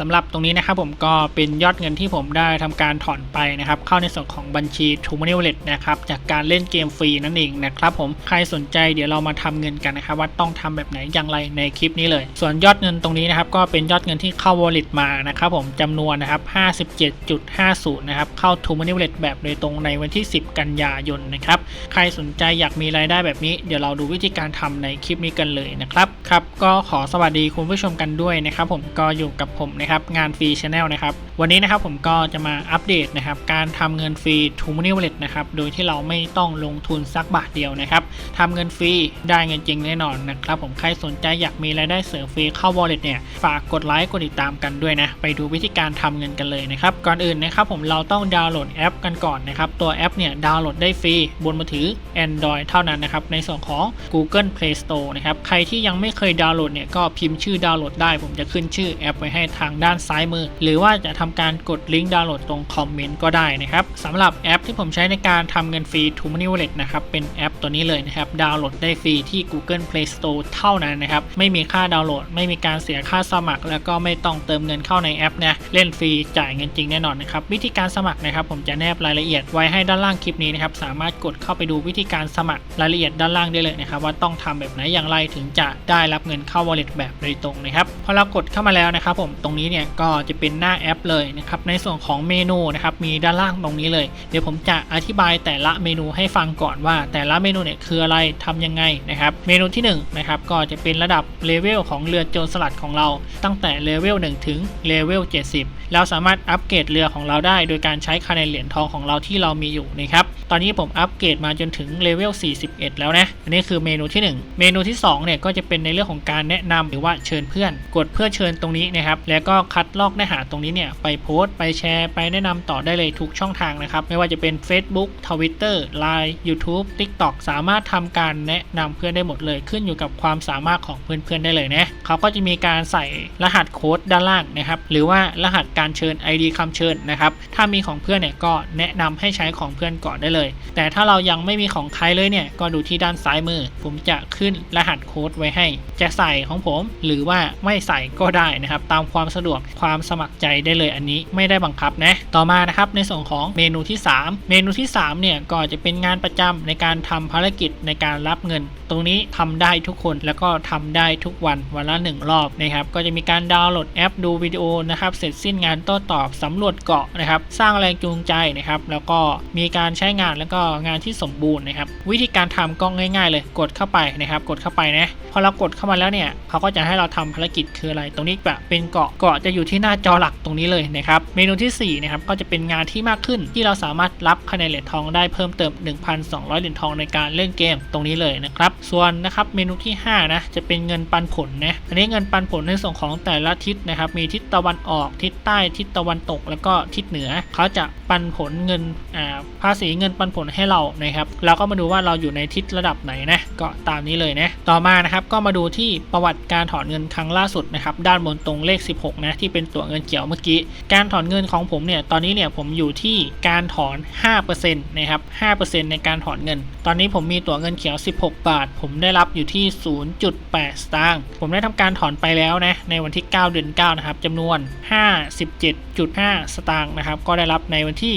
สำหรับตรงนี้นะครับผมก็เป็นยอดเงินที่ผมได้ทำการถอนไปนะครับ เข้าในส่วนของบัญชี t r u m o n e y Wallet นะครับจากการเล่นเกมฟรีนั่นเองนะครับผมใครสนใจเดี๋ยวเรามาทำเงินกันนะครับ ว่าต้องทำแบบไหนอย่างไรในคลิปนี้เลย ส่วนยอดเงินตรงนี้นะครับก็เป็นยอดเงินที่เข้า Wallet มานะครับผมจำนวนนะครับ 57.50 นะครับเข้า t r u m o n e y Wallet แบบโดยตรงในวันที่ 10 กันยายนนะครับใครสนใจอยากมีรายได้แบบนี้ เดี๋ยวเราดูวิธีการทำในคลิปนี้กันเลยนะครับครับก็ขอสวัสดีคุณผู้ชมกันด้วยนะครับผมก็อยู่กับผมนะครับงานฟรีช n แนลนะครับวันนี้นะครับผมก็จะมาอัปเดตนะครับการทำเงินฟรี t ูม o น e y Wallet นะครับโดยที่เราไม่ต้องลงทุนสักบาทเดียวนะครับทำเงินฟรีได้เงินจริงแน่นอนนะครับผมใครสนใจอยากมีรายได้เสริมฟรีเข้า Wallet เนี่ยฝากกดไลค์กดติดตามกันด้วยนะไปดูวิธีการทำเงินกันเลยนะครับก่อนอื่นนะครับผมเราต้องดาวน์โหลดแอปกันก่อนนะครับตัวแอปเนี่ยดาวน์โหลดได้ฟรีบนมือถือ Android เท่านั้นนะครับในส่วนของ Google Play Store นะครับใครที่ยังไม่เคยดาวน์โหลดเนี่ยก็พิมพ์ชื่อดาวน์โหลดได้ ผมจะขึ้นชื่อแอปไว้ให้ทางด้านซ้ายมือ หรือว่าจะทำการกดลิงก์ดาวน์โหลดตรงคอมเมนต์ก็ได้นะครับสำหรับแอปที่ผมใช้ในการทำเงินฟรี t ูม o น e y Wallet นะครับเป็นแอปตัวนี้เลยนะครับดาวน์โหลดได้ฟรีที่ Google Play Store เท่านั้นนะครับไม่มีค่าดาวน์โหลด ไม่มีการเสียค่าสมัคร แล้วก็ไม่ต้องเติมเงินเข้าในแอปนะเล่นฟรีจ่ายเงินจริงแน่นอนนะครับวิธีการสมัครนะครับผมจะแนบรายละเอียดไว้ให้ด้านล่างคลิปนี้นะครับสามารถกดเข้าไปดูวิธีการสมัครรายละเอียดด้านล่างได้เลยนะครับว่าต้องทำแบบไหนอย่างไรถึงจะได้รับเงินเข้า Wallet แบบโดยตรงนะครับพอเรากดเข้ามาแล้วนะครับผมตรงนี้เนี่ยก็จะเป็นหน้าแอปเลยนะครับในส่วนของเมนูนะครับมีด้านล่างตรงนี้เลย เดี๋ยวผมจะอธิบายแต่ละเมนูให้ฟังก่อนว่า แต่ละเมนูเนี่ยคืออะไรทำยังไงนะครับเมนูที่1นะครับก็จะเป็นระดับเลเวลของเรือโจรสลัดของเรา ตั้งแต่เลเวล1ถึงเลเวล70 เราสามารถอัปเกรดเรือของเราได้ โดยการใช้คะแนนเหรียญทองของเราที่เรามีอยู่นะครับตอนนี้ผมอัปเกรดมาจนถึงเลเวล41 แล้วนะอันนี้คือเมนูที่ 1 เมนูที่2เนี่ยก็จะเป็นในเรื่องของการแนะนำหรือว่าเชิญเพื่อน กดเพื่อเชิญตรงนี้นะครับแล้วก็็คัดลอกเนื้อหาตรงนี้เนี่ย ไปโพสต์ไปแชร์ ไปแนะนำต่อได้เลยทุกช่องทางนะครับ ไม่ว่าจะเป็น Facebook Twitter Line YouTube TikTok สามารถทำการแนะนำเพื่อนได้หมดเลย ขึ้นอยู่กับความสามารถของเพื่อนๆได้เลยนะเขาก็จะมีการใส่รหัสโค้ดด้านล่างนะครับ หรือว่ารหัสการเชิญ ID คำเชิญนะครับ ถ้ามีของเพื่อนเนี่ยก็แนะนำให้ใช้ของเพื่อนก่อนได้เลย แต่ถ้าเรายังไม่มีของใครเลยเนี่ย ก็ดูที่ด้านซ้ายมือ ผมจะขึ้นรหัสโค้ดไว้ให้ จะใส่ของผมหรือว่าไม่ใส่ก็ได้นะครับ ตามความสะดวกความสมัครใจได้เลยอันนี้ไม่ได้บังคับนะต่อมานะครับในส่วนของเมนูที่ 3 เมนูที่3เนี่ยก็จะเป็นงานประจำในการทำภารกิจในการรับเงิน ตรงนี้ทำได้ทุกคนแล้วก็ทำได้ทุกวันวันละ 1 รอบนะครับก็จะมีการดาวน์โหลดแอปดูวิดีโอนะครับเสร็จสิ้นงานโต้ตอบสำรวจเกาะนะครับสร้างแรงจูงใจนะครับแล้วก็มีการใช้งานแล้วก็งานที่สมบูรณ์นะครับวิธีการทำก็ง่าย ๆ เลยกดเข้าไปนะครับกดเข้าไปนะ พอเรากดเข้ามาแล้วเนี่ยเขาก็จะให้เราทำภารกิจคืออะไร ตรงนี้แบบเป็นเกาะเกาะจะอยู่ที่หน้าจอหลักตรงนี้เลยนะครับ เมนูที่4นะครับก็จะเป็นงานที่มากขึ้นที่เราสามารถรับคะแนนเหรียญทองได้เพิ่มเติม 1,200 เหรียญทองในการเล่นเกมตรงนี้เลยนะครับ ส่วนนะครับเมนูที่5นะจะเป็นเงินปันผลนะ อันนี้เงินปันผลในส่วนของแต่ละทิศนะครับ มีทิศตะวันออก ทิศใต้ ทิศตะวันตก แล้วก็ทิศเหนือ เขาจะปันผลเงินอ่าภาษีเงินปันผลให้เรานะครับ เราก็มาดูว่าเราอยู่ในทิศระดับไหนนะ ก็ตามนี้เลยนะ ต่อมานะครับก็มาดูที่ประวัติการถอนเงินครั้งล่าสุดนะครับด้านบนตรงเลข 16 นะที่เป็นตัวเงินเขียวเมื่อกี้ การถอนเงินของผมเนี่ยตอนนี้เนี่ยผมอยู่ที่การถอน 5%นะครับ 5%ในการถอนเงิน ตอนนี้ผมมีตัวเงินเขียว 16 บาท ผมได้รับอยู่ที่ 0.8 สตางค์ผมได้ทำการถอนไปแล้วนะในวันที่ 9 เดือน 9 นะครับจำนวน 57.5 สตางค์นะครับก็ได้รับในวันที่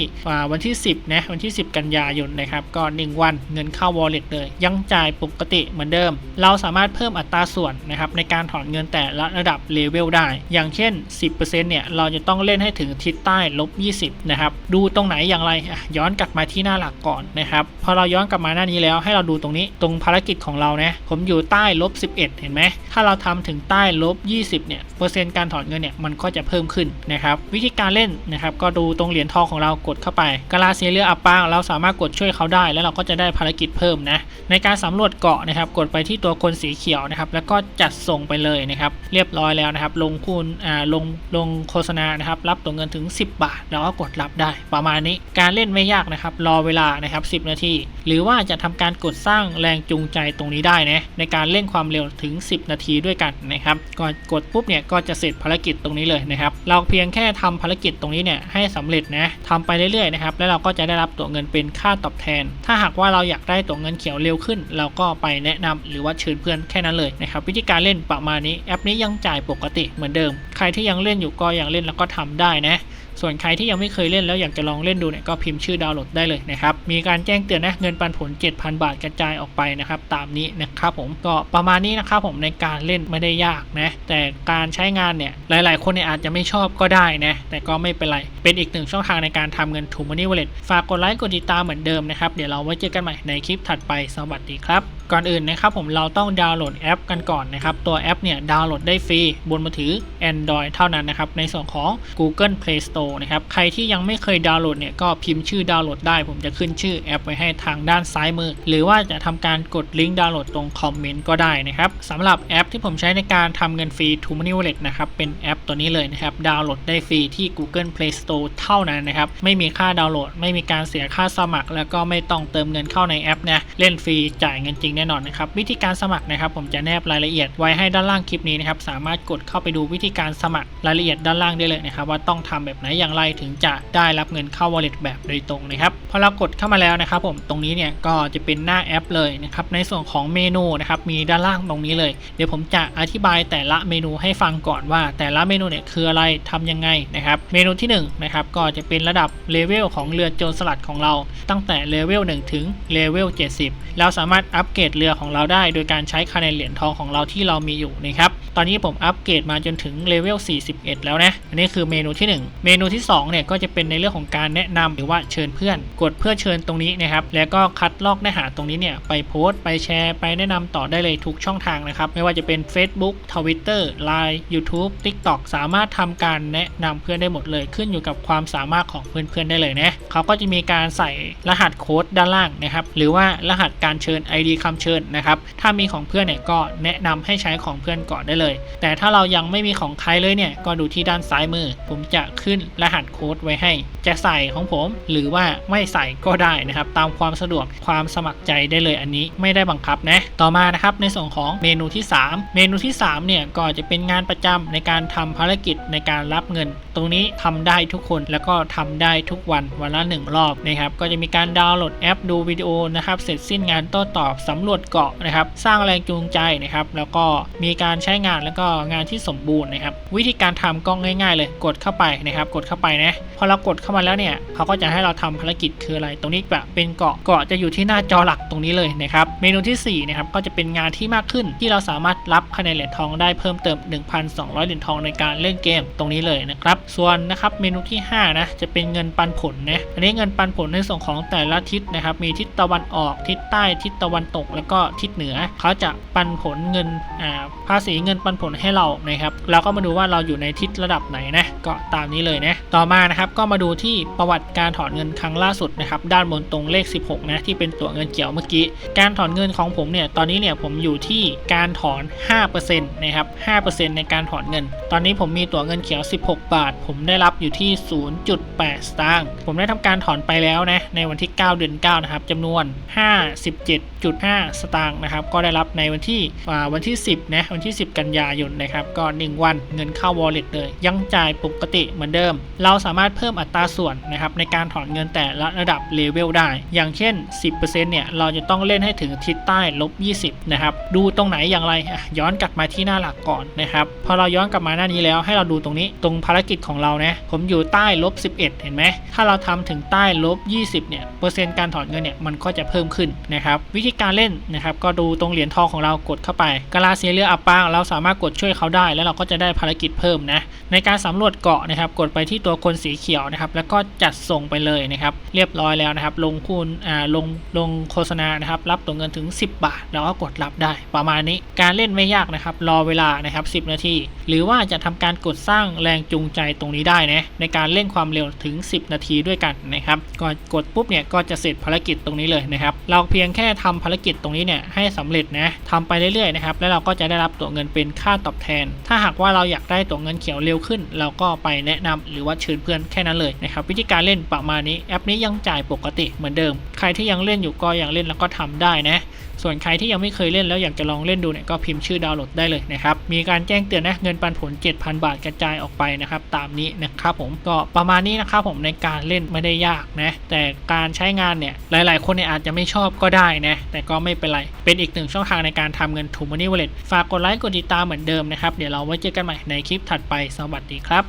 วันที่ 10 นะวันที่ 10 กันยายนนะครับก็ 1 วันเงินเข้า wallet เลย ยังจ่ายปกติเหมือนเดิม เราสามารถเพิ่มอัตราส่วนนะครับในการถอนเงินแต่ละระดับเลเวลได้ อย่างเช่น 10%เนี่ยเราจะต้องเล่นให้ถึงทิศใต้ลบ 20 นะครับ ดูตรงไหนอย่างไร ย้อนกลับมาที่หน้าหลักก่อนนะครับ พอเราย้อนกลับมาหน้านี้แล้วให้เราดูตรงนี้ตรงภารกิจของเรานะ ผมอยู่ใต้ลบ 11 เห็นไหม ถ้าเราทำถึงใต้ลบ 20 เนี่ย เปอร์เซ็นต์การถอนเงินเนี่ยมันก็จะเพิ่มขึ้นนะครับ วิธีการเล่นนะครับ ก็ดูตรงเหรียญทองของเรากดเข้าไปกาลาเซเรืออัปปางเราสามารถกดช่วยเขาได้ แล้วเราก็จะได้ภารกิจเพิ่มนะ ในการสำรวจเกาะนะครับ กดไปที่ตัวคนสีเขียวนะครับ แล้วก็จัดส่งไปเลยนะครับ เรียบร้อยแล้วนะครับ ลงคูณอ่าลงลงโฆษณานะครับ รับตัวเงินถึง 10 บาท แล้วก็กดรับได้ ประมาณนี้ การเล่นไม่ยากนะครับ รอเวลานะครับ 10 นาที หรือว่าจะทำการกดสร้างแรงจูงใจตรงนี้ได้นะในการเล่นความเร็วถึง 10 นาทีด้วยกันนะครับก่อนกดปุ๊บเนี่ยก็จะเสร็จภารกิจตรงนี้เลยนะครับ เราเพียงแค่ทำภารกิจตรงนี้เนี่ยให้สำเร็จนะทำไปเรื่อยๆนะครับ แล้วเราก็จะได้รับตัวเงินเป็นค่าตอบแทน ถ้าหากว่าเราอยากได้ตัวเงินเขียวเร็วขึ้น เราก็ไปแนะนำหรือว่าเชิญเพื่อนแค่ค่นั้นเลยนะครับวิธีการเล่นประมาณนี้แอปนี้ยังจ่ายปกติเหมือนเดิม ใครที่ยังเล่นอยู่ก็ยังเล่นแล้วก็ทำได้นะส่วนใครที่ยังไม่เคยเล่นแล้วอยากจะลองเล่นดูเนี่ยก็พิมพ์ชื่อดาวน์โหลดได้เลยนะครับ มีการแจ้งเตือนนะเงินปันผล 7,000 บาทกระจายออกไปนะครับ ตามนี้นะครับผมก็ประมาณนี้นะครับผมในการเล่นไม่ได้ยากนะแต่การใช้งานเนี่ยหลาย ๆ คนเนี่ยอาจจะไม่ชอบก็ได้นะแต่ก็ไม่เป็นไร เป็นอีกหนึ่งช่องทางในการทำเงินทูมันนี่วอลเล็ตฝากกดไลค์กดติดตามเหมือนเดิมนะครับเดี๋ยวเราไว้เจอกันใหม่ในคลิปถัดไปสวัสดีครับ ก่อนอื่นนะครับผมเราต้องดาวน์โหลดแอปกันก่อนนะครับ ตัวแอปเนี่ยดาวน์โหลดได้ฟรีบนมือถือ Android เท่านั้นนะครับ ในส่วนของ Google Play Store นะครับ ใครที่ยังไม่เคยดาวน์โหลดเนี่ยก็พิมพ์ชื่อดาวน์โหลดได้ ผมจะขึ้นชื่อแอปไว้ให้ทางด้านซ้ายมือ หรือว่าจะทำการกดลิงก์ดาวน์โหลดตรงคอมเมนต์ก็ได้นะครับสำหรับแอปที่ผมใช้ในการทำเงินฟรี t o Money Wallet นะครับเป็นแอปตัวนี้เลยนะครับดาวน์โหลดได้ฟรีที่ Google Play Store เท่านั้นนะครับไม่มีค่าดาวน์โหลด ไม่มีการเสียค่าสมัคร แล้วก็ไม่ต้องเติมเงินเข้าในแอปนะเล่นฟรีจ่ายเงินจริงแน่นอนนะครับวิธีการสมัครนะครับ ผมจะแนบรายละเอียดไว้ให้ด้านล่างคลิปนี้นะครับสามารถกดเข้าไปดูวิธีการสมัครรายละเอียดด้านล่างได้เลยนะครับ ว่าต้องทำแบบไหนอย่างไรถึงจะได้รับเงินเข้า wallet แบบโดยตรงนะครับพอเรากดเข้ามาแล้วนะครับ ผมตรงนี้เนี่ยก็จะเป็นหน้าแอปเลยนะครับในส่วนของเมนูนะครับมีด้านล่างตรงนี้เลย เดี๋ยวผมจะอธิบายแต่ละเมนูให้ฟังก่อนว่า แต่ละเมนูเนี่ยคืออะไรทำยังไงนะครับเมนูที่1นะครับก็จะเป็นระดับเลเวลของเรือโจรสลัดของเรา ตั้งแต่เลเวล1ถึงเลเวล70 เราสามารถอัปเกรดเรือของเราได้ โดยการใช้คะแนนเหรียญทองของเราที่เรามีอยู่นะครับ ตอนนี้ผมอัปเกรดมาจนถึงเลเวล 41 แล้วนะ อันนี้คือเมนูที่ 1 เมนูที่2เนี่ยก็จะเป็นในเรื่องของการแนะนำหรือว่าเชิญเพื่อน กดเพื่อเชิญตรงนี้นะครับ แล้วก็คัดลอกเนื้อหาตรงนี้เนี่ยไปโพสต์ไปแชร์ ไปแนะนำต่อได้เลยทุกช่องทางนะครับ ไม่ว่าจะเป็น Facebook Twitter Line YouTube TikTok สามารถทำการแนะนำเพื่อนได้หมดเลย ขึ้นอยู่กับความสามารถของเพื่อนๆได้เลยนะเขาก็จะมีการใส่รหัสโค้ดด้านล่างนะครับ หรือว่ารหัสการเชิญ ID คำเชิญนะครับ ถ้ามีของเพื่อนเนี่ยก็แนะนำให้ใช้ของเพื่อนก่อนได้เลย แต่ถ้าเรายังไม่มีของใครเลยเนี่ยก็ดูที่ด้านซ้ายมือ ผมจะขึ้นรหัสโค้ดไว้ให้ จะใส่ของผมหรือว่าไม่ใส่ก็ได้นะครับ ตามความสะดวกความสมัครใจได้เลยอันนี้ไม่ได้บังคับนะต่อมานะครับในส่วนของเมนูที่ 3 เมนูที่3เนี่ยก็จะเป็นงานประจำในการทำภารกิจในการรับเงิน ตรงนี้ทำได้ทุกคนแล้วก็ทำได้ทุกวันวันละ 1 รอบนะครับก็จะมีการดาวน์โหลดแอปดูวิดีโอนะครับเสร็จสิ้นงานโต้ตอบสำรวจเกาะนะครับ สร้างแรงจูงใจนะครับ แล้วก็มีการใช้งานแล้วก็งานที่สมบูรณ์นะครับ วิธีการทำก็ง่าย ๆ เลยกดเข้าไปนะครับ กดเข้าไปนะพอเรากดเข้ามาแล้วเนี่ยเขาก็จะให้เราทำภารกิจคืออะไร ตรงนี้แบบเป็นเกาะเกาะจะอยู่ที่หน้าจอหลักตรงนี้เลยนะครับเมนูที่4นะครับก็จะเป็นงานที่มากขึ้นที่เราสามารถรับคะแนนเหรียญทองได้เพิ่มเติม 1,200 เหรียญทองในการเล่นเกมตรงนี้เลยนะครับ ส่วนนะครับเมนูที่5นะจะเป็นเงินปันผลนะอันนี้เงินปันผลในส่วนของแต่ละทิศนะครับ มีทิศตะวันออกทิศใต้ทิศตะวันตกแล้วก็ทิศเหนือเขาจะปันผลเงินภาษีเงินปันผลให้เรานะครับเราก็มาดูว่าเราอยู่ในทิศระดับไหนนะก็ตามนี้เลยนะต่อมานะครับก็มาดูที่ประวัติการถอนเงินครั้งล่าสุดนะครับด้านบนตรงเลข 16 นะที่เป็นตัวเงินเกี่ยวเมื่อกี้ การถอนเงินของผมเนี่ยตอนนี้เนี่ยผมอยู่ที่การถอน 5%นะครับ5%ในการถอนเงิน ตอนนี้ผมมีตัวเงินเขียว 16 บาท ผมได้รับอยู่ที่ 0.8 สตางค์ผมได้ทำการถอนไปแล้วนะในวันที่ 9 เดือน 9 นะครับจำนวน 57.5สตางค์นะครับก็ได้รับในวันที่วันที่ 10นะวันที่ 10 กันยายนนะครับก็ 1 วันเงินเข้า wallet เลย ยังจ่ายปกติเหมือนเดิม เราสามารถเพิ่มอัตราส่วนนะครับในการถอนเงินแต่ละระดับเลเวลได้ อย่างเช่น 10%เนี่ยเราจะต้องเล่นให้ถึงทิศใต้ลบ 20นะครับดูตรงไหนอย่างไรย้อนกลับมาที่หน้าหลักก่อนนะครับพอเราย้อนกลับมาหน้านี้แล้วให้เราดูตรงนี้ตรงภารกิจของเรานะผมอยู่ใต้ลบ 11 เห็นไหมถ้าเราทำถึงใต้ลบ 20เนี่ยเปอร์เซ็นต์การถอนเงินเนี่ยมันก็จะเพิ่มขึ้นนะครับวิธีการเล่นนะครับ ก็ดูตรงเหรียญทองของเรากดเข้าไปกาลาเซียเรืออัปปางเราสามารถกดช่วยเขาได้ แล้วเราก็จะได้ภารกิจเพิ่มนะ ในการสำรวจเกาะนะครับ กดไปที่ตัวคนสีเขียวนะครับ แล้วก็จัดส่งไปเลยนะครับ เรียบร้อยแล้วนะครับ ลงคูณอ่าลงลงโฆษณานะครับ รับตัวเงินถึง 10 บาท เราก็กดรับได้ ประมาณนี้ การเล่นไม่ยากนะครับ รอเวลานะครับ 10 นาที หรือว่าจะทำการกดสร้างแรงจูงใจตรงนี้ได้นะ ในการเล่นความเร็วถึง 10 นาทีด้วยกันนะครับ ก่อนกดปุ๊บเนี่ย ก็จะเสร็จภารกิจตรงนี้เลยนะครับ เราเพียงแค่ทำภารกิจตรงนี้เนี่ยให้สำเร็จนะทำไปเรื่อยๆนะครับแล้วเราก็จะได้รับตัวเงินเป็นค่าตอบแทน ถ้าหากว่าเราอยากได้ตัวเงินเขียวเร็วขึ้น เราก็ไปแนะนำหรือว่าเชิญเพื่อนแค่นั้นเลยนะครับวิธีการเล่นประมาณนี้แอปนี้ยังจ่ายปกติเหมือนเดิม ใครที่ยังเล่นอยู่ก็ยังเล่นแล้วก็ทำได้นะ ส่วนใครที่ยังไม่เคยเล่นแล้วอยากจะลองเล่นดูเนี่ยก็พิมพ์ชื่อดาวน์โหลดได้เลยนะครับ มีการแจ้งเตือนนะเงินปันผล 7,000 บาทกระจายออกไปนะครับตามนี้นะครับผมก็ประมาณนี้นะครับผมในการเล่นไม่ได้ยากนะแต่การใช้งานเนี่ยหลาย ๆ คนเนี่ยอาจจะไม่ชอบก็ได้นะแต่ก็ไม่เป็นไรเป็นอีกหนึ่งช่องทางในการทำเงิน t ู Money Wallet ฝากกดไลค์กดติดตามเหมือนเดิมนะครับเดี๋ยวเราไว้เจอกันใหม่ในคลิปถัดไปสวัสดีครับ